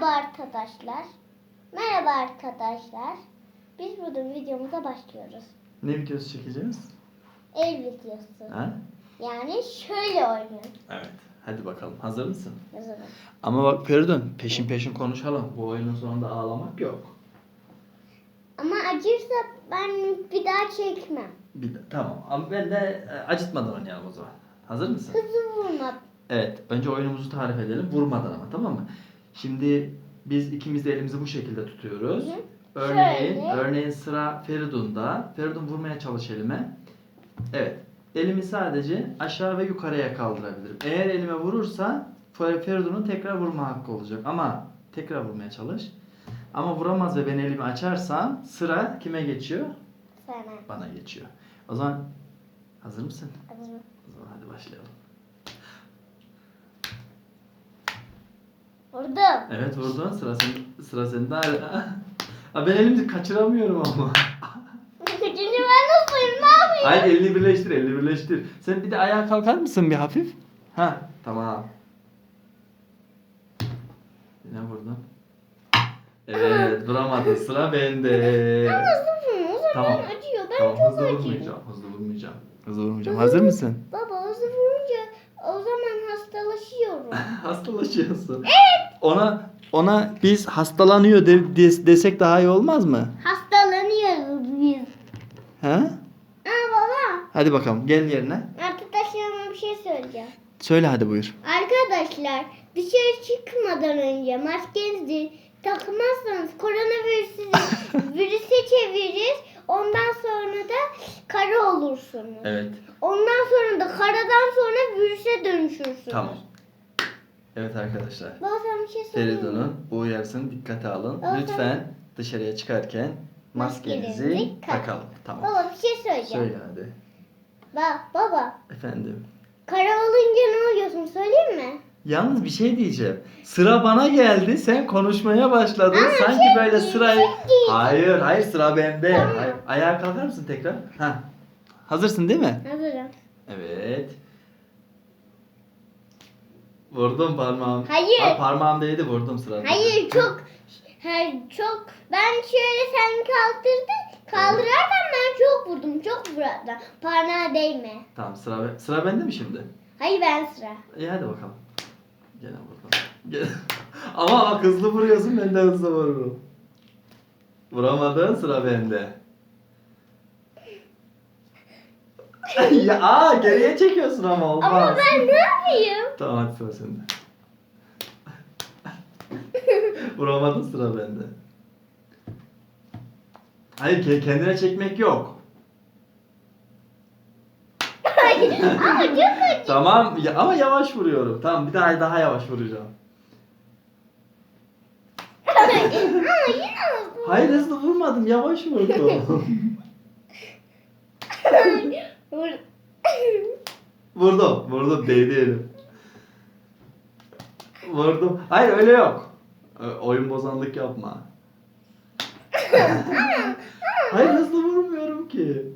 Merhaba arkadaşlar. Merhaba arkadaşlar. Biz bugün videomuza başlıyoruz. Ne videosu çekeceğiz? El videosu. Ha? Yani şöyle oynuyor. Evet. Hadi bakalım. Hazır mısın? Yazalım. Ama bak Feridun peşin peşin konuşalım. Bu oyunun sonunda ağlamak yok. Ama acırsa ben bir daha çekmem. Bir de, tamam. Ama ben de e, acıtmadan oynayalım o zaman. Hazır mısın? Hızlı vurma. Evet. Önce oyunumuzu tarif edelim. Vurmadan ama tamam mı? Şimdi biz ikimiz de elimizi bu şekilde tutuyoruz. Hı hı. Örneğin, Şöyle. örneğin sıra Feridun'da. Feridun vurmaya çalış elime. Evet. Elimi sadece aşağı ve yukarıya kaldırabilirim. Eğer elime vurursa Fer- Feridun'un tekrar vurma hakkı olacak. Ama tekrar vurmaya çalış. Ama vuramaz ve ben elimi açarsam sıra kime geçiyor? Sana. Bana geçiyor. O zaman hazır mısın? Hazırım. O zaman hadi başlayalım. Vurdum. Evet vurdun. Sıra sen, sıra sende hala. Ha, ben elimi kaçıramıyorum ama. Şimdi ben nasılayım? Ne yapayım? Hayır elini birleştir, elini birleştir. Sen bir de ayağa kalkar mısın bir hafif? Ha, tamam. Yine vurdun. Evet, vuramadın. Sıra bende. Hızlı vurma. O zaman Tamam. acıyor. Ben Tamam, çok hızlı acıyor. vurmayacağım. Hızlı vurmayacağım. Hızlı vurmayacağım. Hazır mısın? Baba hızlı vurunca o zaman hastalaşıyorum. Hastalaşıyorsun. Evet. Ona ona biz hastalanıyor de- de- desek daha iyi olmaz mı? Hastalanıyoruz biz. Ha? Aa baba. Hadi bakalım gel yerine. Arkadaşlarıma bir şey söyleyeceğim. Söyle hadi buyur. Arkadaşlar dışarı çıkmadan önce maskenizi takmazsanız koronavirüsü virüse çevirir. Ondan sonra da kara olursunuz. Evet. Ondan sonra da karadan sonra virüse dönüşürsünüz. Tamam. Evet arkadaşlar. Baba sen bir şey söyleyeyim mi? Feridun'un bu uyarısını dikkate alın. Baba, Lütfen dışarıya çıkarken maskenizi Maskenizi tak. takalım. Tamam. Baba bir şey söyleyeceğim. Söyle hadi. Ba baba Efendim. kara olunca ne oluyorsun söyleyeyim mi? Yalnız bir şey diyeceğim. Sıra bana geldi. Sen konuşmaya başladın. Ama Sanki şey böyle sırayı... şey değil. Hayır, hayır sıra bende. Hayır. Ayağa kalkar mısın tekrar? Ha. Hazırsın değil mi? Hazırım. Evet. Vurdum parmağım. Hayır. Ha, parmağım değdi vurdum sırada. Hayır çok her çok ben şöyle sen kaldırdın kaldırarken ben çok vurdum çok vurdum parmağa değme. Tamam sıra sıra bende mi şimdi? Hayır ben sıra. İyi hadi bakalım. Gene vurdum. Gene. Ama bak hızlı vuruyorsun ben de hızlı vururum. Vuramadın sıra bende. ya aa, geriye çekiyorsun ama olmaz. Ama ben ne yapayım? Tamam hadi sıra sende. Vuramadın sıra bende. Hayır ke- kendine çekmek yok. Hayır ama çok acı. Tamam ya, ama yavaş vuruyorum. Tamam bir daha daha yavaş vuracağım. ama yine oldu. Hayır hızlı vurmadım yavaş vurdum. Vur. vurdum vurdum değdi elim. Vurdum. Hayır öyle yok. Ö- Oyun bozanlık yapma. Hayır hızlı vurmuyorum ki.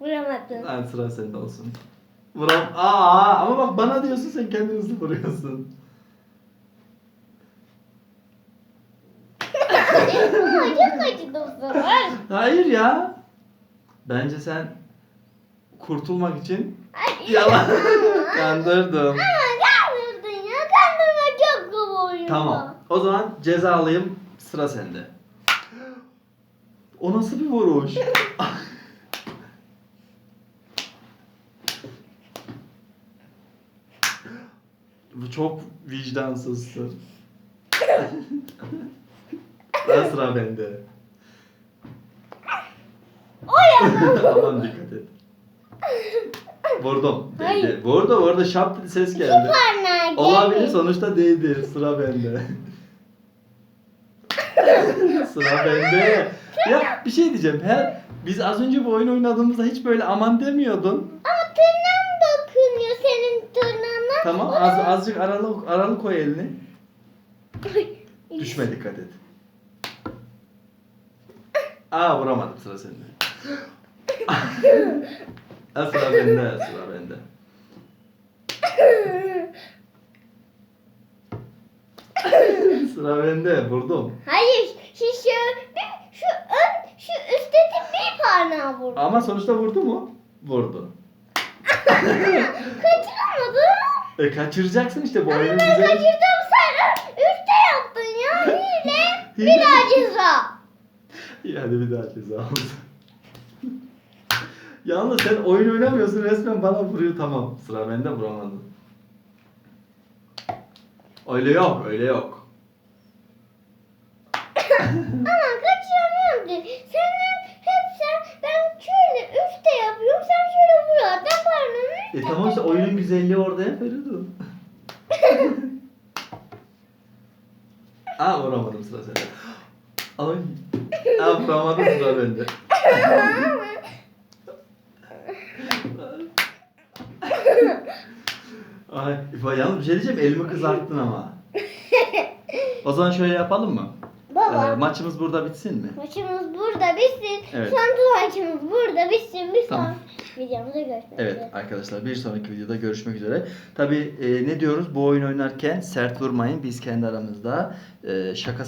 Vuramadın. Hadi sıra sende olsun. Vuram. Aa ama bak bana diyorsun sen kendin hızlı vuruyorsun. çok acıdı o zaman. Hayır ya. Bence sen kurtulmak için Ay, yalan kandırdım. Ama kandırdın ya kandırma çok kovuyor. Tamam. O zaman cezalıyım. Sıra sende. O nasıl bir vuruş? Bu çok vicdansızsın. Ben sıra bende. Aman dikkat et. Vurdum. Değdi. Hayır. Vurdu vurdu şap dedi ses geldi. Olabilir sonuçta değdi. Sıra bende. Sıra bende. Ya bir şey diyeceğim. Her biz az önce bu oyun oynadığımızda hiç böyle aman demiyordun. Tamam az, azıcık aralık aralık koy elini. Düşme dikkat et. Aa vuramadım sıra sende. ha, sıra bende sıra bende. Sıra bende. Vurdum. Hayır. Şu, şu, şu ön, şu üstteki bir parmağı vurdu. Ama sonuçta vurdu mu? Vurdu. Kaçıramadı. E kaçıracaksın işte bu Ama oyunun ben güzeli. kaçırdım sen üstte yaptın ya hile. Bir daha ceza. İyi hadi bir daha ceza. Yalnız sen oyun oynamıyorsun resmen bana vuruyor tamam. Sıra bende vuramadım. Öyle yok öyle yok. Ama kaçıramıyorum ki. Sen hep, hep sen ben şöyle üstte yapıyorum sen şöyle vuruyorsun parmağını. E tamam işte oyunun güzelliği orada ya Feridun. Aa vuramadım sıra sende. Ay. Aa vuramadım sıra bende. Ay yalnız bir şey diyeceğim elimi kızarttın ama. O zaman şöyle yapalım mı? Baba. Ee, maçımız burada bitsin mi? Maçımız burada bitsin. Evet. Son maçımız burada bitsin. Bir Tamam. Videomuzda görüşmek Evet üzere. arkadaşlar bir sonraki videoda görüşmek üzere. Tabi ne diyoruz bu oyun oynarken sert vurmayın biz kendi aramızda e, şakasını